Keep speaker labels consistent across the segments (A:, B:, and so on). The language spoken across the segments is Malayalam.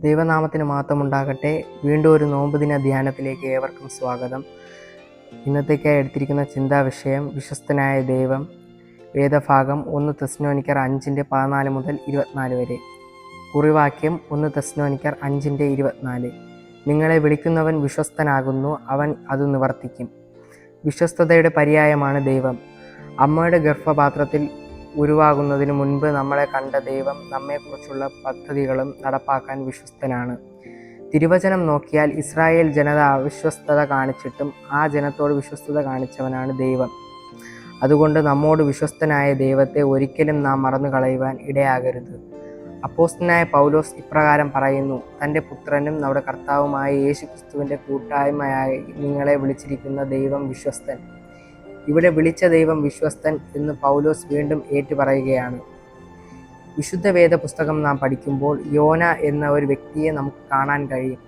A: ദൈവനാമത്തിന് മാത്രമുണ്ടാകട്ടെ. വീണ്ടും ഒരു നോമ്പുദിന ധ്യാനത്തിലേക്ക് ഏവർക്കും സ്വാഗതം. ഇന്നത്തേക്കായി എടുത്തിരിക്കുന്ന ചിന്താ വിഷയം വിശ്വസ്തനായ ദൈവം. വേദഭാഗം ഒന്ന് തെസ്നോനിക്കർ അഞ്ചിന്റെ പതിനാല് മുതൽ ഇരുപത്തിനാല് വരെ. കുറിവാക്യം ഒന്ന് തെസ്നോനിക്കർ അഞ്ചിന്റെ ഇരുപത്തിനാല്. നിങ്ങളെ വിളിക്കുന്നവൻ വിശ്വസ്തനാകുന്നു അവൻ അത് നിവർത്തിക്കും. വിശ്വസ്തതയുടെ പര്യായമാണ് ദൈവം. അമ്മയുടെ ഗർഭപാത്രത്തിൽ ഉരുവാകുന്നതിന് മുൻപ് നമ്മളെ കണ്ട ദൈവം നമ്മെക്കുറിച്ചുള്ള പദ്ധതികളും നടപ്പാക്കാൻ വിശ്വസ്തനാണ്. തിരുവചനം നോക്കിയാൽ ഇസ്രായേൽ ജനത അവിശ്വസ്തത കാണിച്ചിട്ടും ആ ജനത്തോട് വിശ്വസ്തത കാണിച്ചവനാണ് ദൈവം. അതുകൊണ്ട് നമ്മോട് വിശ്വസ്തനായ ദൈവത്തെ ഒരിക്കലും നാം മറന്നു കളയുവാൻ ഇടയാകരുത്. അപ്പോസ്തനായ പൗലോസ് ഇപ്രകാരം പറയുന്നു തന്റെ പുത്രനും നമ്മുടെ കർത്താവുമായ യേശു ക്രിസ്തുവിന്റെ കൂട്ടായ്മയായി നിങ്ങളെ വിളിച്ചിരിക്കുന്ന ദൈവം വിശ്വസ്തൻ. ഇവിടെ വിളിച്ച ദൈവം വിശ്വസ്തൻ എന്ന് പൗലോസ് വീണ്ടും ഏറ്റുപറയുകയാണ്. വിശുദ്ധ വേദ പുസ്തകം നാം പഠിക്കുമ്പോൾ യോന എന്ന ഒരു വ്യക്തിയെ നമുക്ക് കാണാൻ കഴിയും.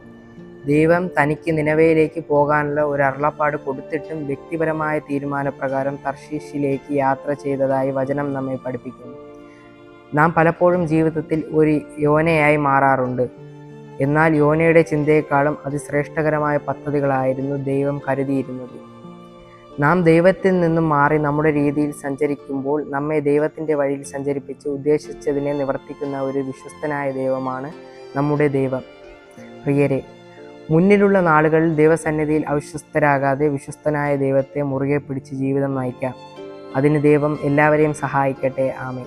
A: ദൈവം തനിക്ക് നിലവയിലേക്ക് പോകാനുള്ള ഒരു അരുളപ്പാട് കൊടുത്തിട്ടും വ്യക്തിപരമായ തീരുമാനപ്രകാരം തർശീഷിലേക്ക് യാത്ര ചെയ്തതായി വചനം നമ്മെ പഠിപ്പിക്കുന്നു. നാം പലപ്പോഴും ജീവിതത്തിൽ ഒരു യോനയായി മാറാറുണ്ട്. എന്നാൽ യോനയുടെ ചിന്തയെക്കാളും അതിശ്രേഷ്ഠകരമായ പദ്ധതികളായിരുന്നു ദൈവം കരുതിയിരുന്നത്. നാം ദൈവത്തിൽ നിന്നും മാറി നമ്മുടെ രീതിയിൽ സഞ്ചരിക്കുമ്പോൾ നമ്മെ ദൈവത്തിന്റെ വഴിയിൽ സഞ്ചരിപ്പിച്ച് ഉദ്ദേശിച്ചതിനെ നിവർത്തിക്കുന്ന ഒരു വിശ്വസ്തനായ ദൈവമാണ് നമ്മുടെ ദൈവം. പ്രിയരെ മുന്നിലുള്ള നാളുകളിൽ ദൈവസന്നിധിയിൽ അവിശ്വസ്തരാകാതെ വിശ്വസ്തനായ ദൈവത്തെ മുറുകെ പിടിച്ച് ജീവിതം നയിക്കാം. അതിന് ദൈവം എല്ലാവരെയും സഹായിക്കട്ടെ. ആമേ